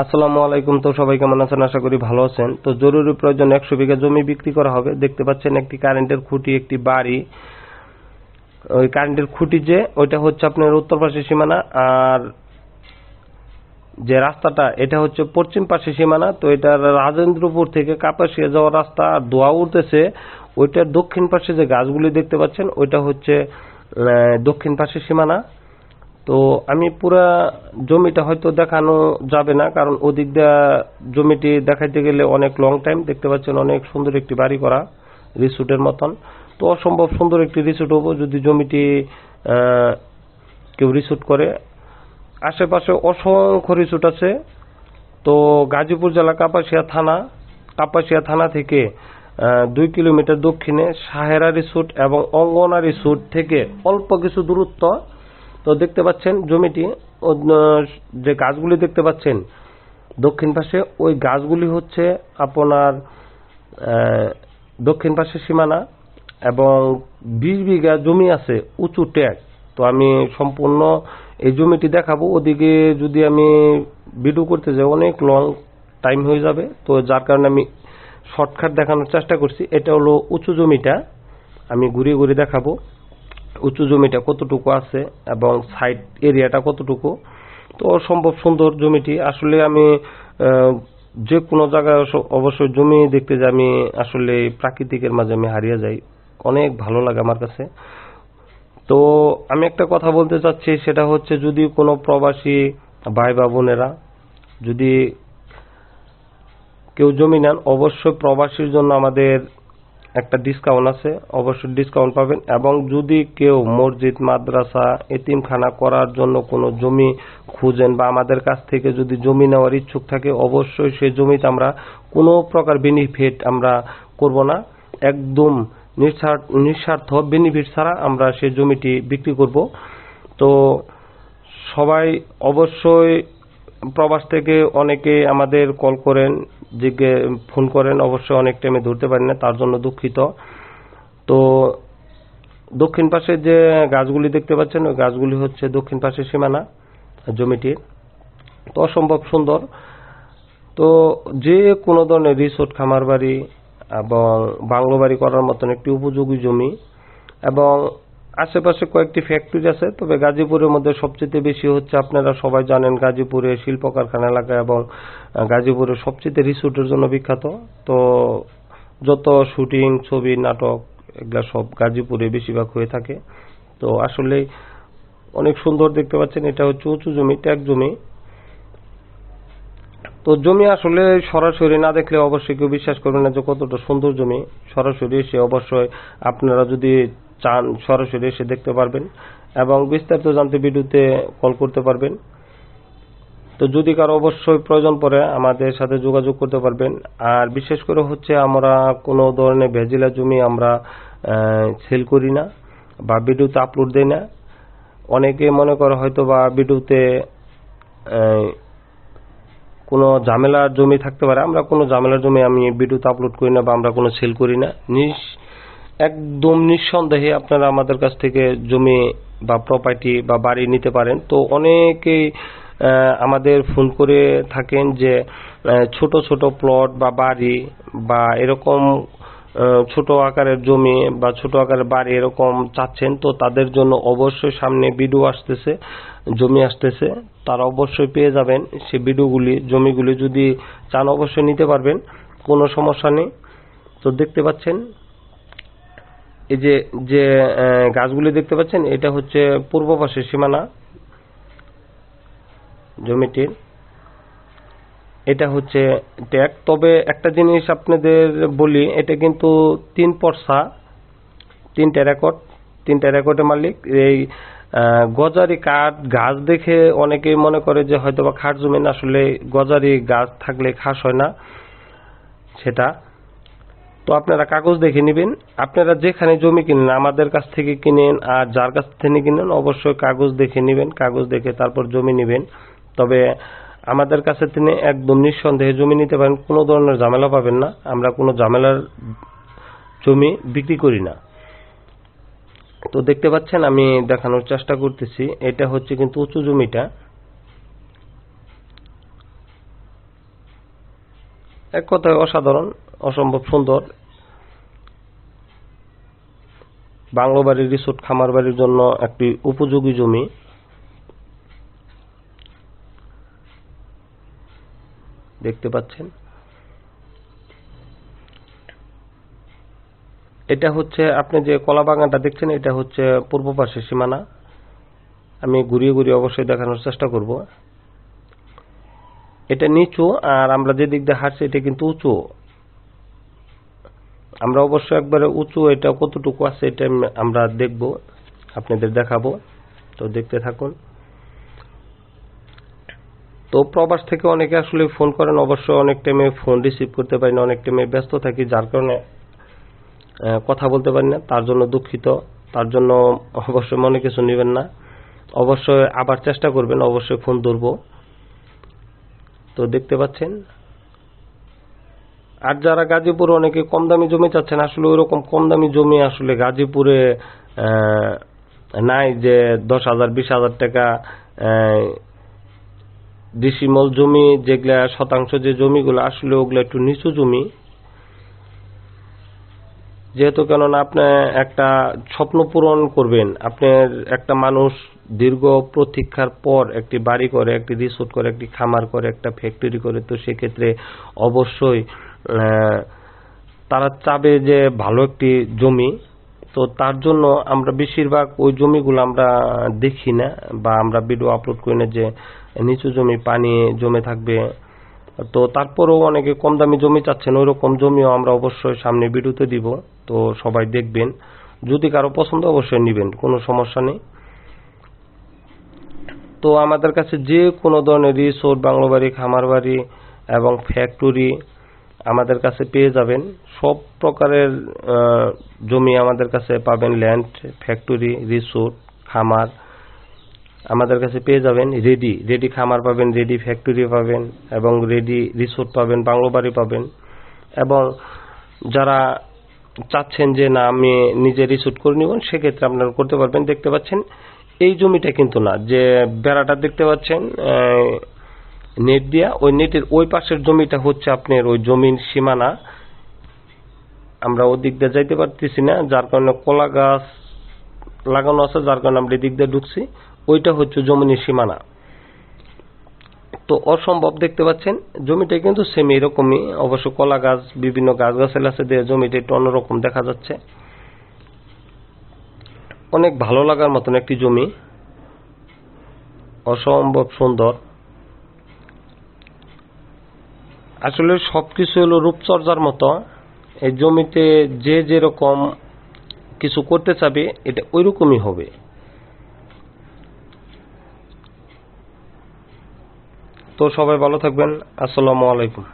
আসসালামু আলাইকুম। তো সবাই কেমন আছেন? আশা করি ভালো আছেন। তো জরুরি প্রয়োজন একশো বিঘা জমি বিক্রি করা হবে। দেখতে পাচ্ছেন একটি কারেন্টের খুঁটি, একটি বাড়ি। ওই কারেন্টের খুঁটি যে, ওইটা হচ্ছে আপনার উত্তর পাশে সীমানা আর যে রাস্তাটা, এটা হচ্ছে পশ্চিম পাশে সীমানা। তো এটা রাজেন্দ্রপুর থেকে কাপাসিয়া যাওয়ার রাস্তা আর দোয়া উঠতেছে। ওইটার দক্ষিণ পাশে যে গাছগুলি দেখতে পাচ্ছেন, ওইটা হচ্ছে দক্ষিণ পাশে সীমানা। তো আমি পুরা জমিটা হয়তো দেখানো যাবে না, কারণ ওদিক দিয়া জমিটি দেখাইতে গেলে অনেক লং টাইম দেখতে পাচ্ছেন অনেক সুন্দর একটি বাড়ি করা, রিসোর্টের মতন। তো অসম্ভব সুন্দর একটি রিসোর্ট হব যদি জমিটি কেউ রিসোর্ট করে। আশেপাশে অসংখ্য রিসোর্ট আছে। তো গাজীপুর জেলা কাপাসিয়া থানা কাপাসিয়া থানা থেকে দুই কিলোমিটার দক্ষিণে সাহেরা রিসোর্ট এবং অঙ্গনা রিসোর্ট থেকে অল্প কিছু দূরত্ব তো দেখতে পাচ্ছেন জমিটি যে গাছগুলি দেখতে পাচ্ছেন, দক্ষিণ পাশে ওই গাছগুলি হচ্ছে আপনার দক্ষিণ পাশে সীমানা এবং বিশ বিঘা জমি আছে, উঁচু ট্যাগ। তো আমি সম্পূর্ণ এই জমিটি দেখাবো। ওদিকে যদি আমি ভিডিও করতে যাই, অনেক লং টাইম হয়ে যাবে। তো যার কারণে আমি শর্টকাট দেখানোর চেষ্টা করছি। এটা হলো উঁচু জমিটা। আমি ঘুরিয়ে ঘুরিয়ে দেখাবো। উঁচু জমিটা কতটুকু আছে এবং সাইড এরিয়াটা কতটুকু? তো অসম্ভব সুন্দর জমিটি। আসলে আমি যে কোনো জায়গায় অবশ্যই জমি দেখতে যে আমি আসলে প্রাকৃতিকের মাঝে আমি হারিয়ে যাই। অনেক ভালো লাগে আমার কাছে। তো আমি একটা কথা বলতে চাচ্ছি, সেটা হচ্ছে যদি কোনো প্রবাসী ভাই বা বোনেরা যদি কেউ জমি নেন, অবশ্যই প্রবাসীর জন্য আমাদের একটা ডিসকাউন্ট আছে, অবশ্যই ডিসকাউন্ট পাবেন। এবং যদি কেউ মসজিদ, মাদ্রাসা, এতিমখানা করার জন্য কোনো জমি খুঁজেন বা আমাদের কাছ থেকে যদি জমি নেওয়ার ইচ্ছুক থাকে, অবশ্যই সেই জমিতে আমরা কোনো প্রকার বেনিফিট আমরা করব না। একদম নিঃস্বার্থ বেনিফিট ছাড়া আমরা সেই জমিটি বিক্রি করব। তো সবাই অবশ্যই প্রবাস থেকে অনেকে আমাদের কল করেন। জিজ্ঞে ফোন করেন, অবশ্যই অনেক টাইমে ধরতে পারি না, তার জন্য দুঃখিত। তো দক্ষিণ পাশে যে গাছগুলি দেখতে পাচ্ছেন, ওই গাছগুলি হচ্ছে দক্ষিণ পাশের সীমানা জমিটির তো অসম্ভব সুন্দর। তো যে কোনো ধরনের রিসোর্ট খামার বাড়ি এবং বাংলো বাড়ি করার মতন একটি উপযোগী জমি এবং আশেপাশে কয়েকটি ফ্যাক্টরি আছে, তবে গাজীপুরের মধ্যে সবচেয়ে বেশি হচ্ছে আপনারা সবাই জানেন গাজীপুরে শিল্প কারখানা এলাকা এবং গাজীপুরের সবচেয়ে রিসোর্টের জন্য বিখ্যাত। তো যত শুটিং, ছবি, নাটক, এগুলা সব গাজীপুরে বেশিরভাগ হয়ে থাকে। তো আসলে অনেক সুন্দর দেখতে পাচ্ছেন, এটা হচ্ছে উঁচু জমি, ট্যাগ জমি। তো জমি আসলে সরাসরি না দেখলে অবশ্যই কেউ বিশ্বাস করবে না যে কতটা সুন্দর জমি। সরাসরি এসে অবশ্যই আপনারা যদি চান সরাসরি এসে দেখতে পারবেন এবং বিস্তারিত জানতে ভিডিওতে কল করতে পারবেন। তো যদি কারও অবশ্যই প্রয়োজন পড়ে আমাদের সাথে যোগাযোগ করতে পারবেন। আর বিশেষ করে হচ্ছে আমরা কোনো ধরনের ভেজিলা জমি আমরা সেল করি না বা ভিডিওতে আপলোড দেই না। অনেকে মনে করে হয়তো বা ভিডিওতে কোনো ঝামেলার জমি থাকতে পারে। আমরা কোনো ঝামেলার জমি আমি ভিডিওতে আপলোড করি না বা আমরা কোনো সেল করি না। নিস একদম নিঃসন্দেহে আপনারা আমাদের কাছ থেকে জমি বা প্রপার্টি বা বাড়ি নিতে পারেন। তো অনেকেই আমাদের ফোন করে থাকেন যে ছোট ছোট প্লট বা বাড়ি বা এরকম ছোট আকারের জমি বা ছোট আকারের বাড়ি এরকম চাচ্ছেন, তো তাদের জন্য অবশ্যই সামনে ভিডিও আসতেছে, জমি আসতেছে। তারা অবশ্যই পেয়ে যাবেন সে ভিডিওগুলি জমিগুলি যদি চান অবশ্যই নিতে পারবেন, কোনো সমস্যা নেই। তো দেখতে পাচ্ছেন এই যে যে গাছগুলি দেখতে পাচ্ছেন, এটা হচ্ছে পূর্ব পাশের সীমানা জমিটির। এটা হচ্ছে ট্যাগ। তবে একটা জিনিস আপনাদের বলি, এটা কিন্তু তিন পর্সা তিনটা রেকর্ড তিনটা রেকর্ডের মালিক। এই গজারি কাঠ, গাছ দেখে অনেকেই মনে করে যে হয়তো বা খাস জমি না আসলে গজারি গাছ থাকলে খাস হয় না সেটা। তো আপনারা কাগজ দেখে নেবেন। আপনারা যেখানে জমি কিনেন, আমাদের কাছ থেকে কিনেন আর যার কাছ থেকে কিনেন, অবশ্যই কাগজ দেখে নেবেন, কাগজ দেখে তারপর জমি নেবেন। তবে আমাদের কাছে তিনি একদম নিঃসন্দেহে জমি নিতে পারেন, কোনো ধরনের ঝামেলা পাবেন না। আমরা কোনো ঝামেলার জমি বিক্রি করি না। তো দেখতে পাচ্ছেন, আমি দেখানোর চেষ্টা করতেছি। এটা হচ্ছে কিন্তু উঁচু জমিটা। এক কথায় অসাধারণ। অসম্ভব সুন্দর। বাংলো বাড়ির রিসোর্ট খামার বাড়ির জন্য একটি উপযোগী জমি। দেখতে পাচ্ছেন। এটা হচ্ছে, আপনি যে কলা বাগানটা দেখছেন, এটা হচ্ছে পূর্ব পাশে সীমানা। আমি ঘুরিয়ে ঘুরিয়ে অবশ্যই দেখানোর চেষ্টা করব। এটা নিচু, আর আমরা যে দিক দিয়ে হাঁটছি, এটা কিন্তু উঁচু। আমরা অবশ্য একবারে উঁচু, এটা কতটুকু আছে এটা আম- আমরা দেখব, আপনাদের দেখাবো। তো দেখতে থাকুন। তো প্রবাস থেকে অনেকে আসলে ফোন করেন, অবশ্য অনেক টাইমে ফোন রিসিভ করতে পারি না, অনেক টাইমে ব্যস্ত থাকি, যার কারণে কথা বলতে পারি না, তার জন্য দুঃখিত। তার জন্য অবশ্যই মনে কিছু নেবেন না। অবশ্যই আবার চেষ্টা করবেন, অবশ্যই ফোন ধরবো। তো দেখতে পাচ্ছেন আর যারা গাজীপুর অনেকে কম দামি জমি চাচ্ছেন, আসলে ওইরকম কম দামি জমি আসলে গাজীপুরে নাই যে দশ হাজার, বিশ হাজার টাকা ডিসিমল জমি, যেগুলা শতাংশ যে জমিগুলো, আসলে ওগুলো একটু নিচু জমি। যেহেতু কেননা আপনি একটা স্বপ্ন পূরণ করবেন, আপনার একটা মানুষ দীর্ঘ প্রতীক্ষার পর একটি বাড়ি করে, একটি রিসোর্ট করে, একটি খামার করে, একটা ফ্যাক্টরি করে, তো সেক্ষেত্রে অবশ্যই তারা চাবে যে ভালো একটি জমি। তো তার জন্য আমরা বেশিরভাগ ওই জমিগুলো আমরা দেখি না বা আমরা ভিডিও আপলোড করি না যে নিচু জমি, পানি জমে থাকবে। তো তারপরেও অনেকে কম দামি জমি চাচ্ছেন ওই রকম জমিও আমরা অবশ্যই সামনে ভিডিওতে দিব। তো সবাই দেখবেন। যদি কারও পছন্দ, অবশ্যই নেবেন, কোনো সমস্যা নেই। তো আমাদের কাছে যে কোনো ধরনের রিসোর্ট বাংলো বাড়ি খামার বাড়ি এবং ফ্যাক্টরি আমাদের কাছে পেয়ে যাবেন। সব প্রকারের জমি আমাদের কাছে পাবেন ল্যান্ড ফ্যাক্টরি রিসোর্ট খামার। আমাদের কাছে পেয়ে যাবেন রেডি রেডি খামার পাবেন রেডি ফ্যাক্টরি পাবেন এবং রেডি রিসোর্ট পাবেন, বাংলো বাড়ি পাবেন। এবং যারা চাচ্ছেন যে না, আমি নিজে রিসোর্ট করে নিব, সেক্ষেত্রে আপনারা করতে পারবেন। দেখতে পাচ্ছেন, এই জমিটা কিন্তু না, যে বেড়াটা দেখতে পাচ্ছেন নেট দিয়া, ওই নেটের ওই পাশের জমিটা হচ্ছে আপনার ওই জমির সীমানা। আমরা ওদিক দিয়ে যাইতে পারতেছি না, যার কারণে কলা গাছ লাগানো আছে, যার কারণে আমরা এদিক দিয়ে ঢুকছি। ওইটা হচ্ছে জমিনের সীমানা। তো অসম্ভব দেখতে পাচ্ছেন, জমিটা কিন্তু সেম এরকমই। অবশ্য কলা গাছ, বিভিন্ন গাছ গাছালি আছে, দিয়ে জমিটা একটু অন্যরকম দেখা যাচ্ছে। অনেক ভালো লাগার মতন একটি জমি। অসম্ভব সুন্দর। আসলে সবকিছু হলো রূপচর্চার মতো। এই জমিতে যে যেরকম কিছু করতে চাবে, এটা ওই রকমই হবে। তো সবাই ভালো থাকবেন। আসসালামু আলাইকুম।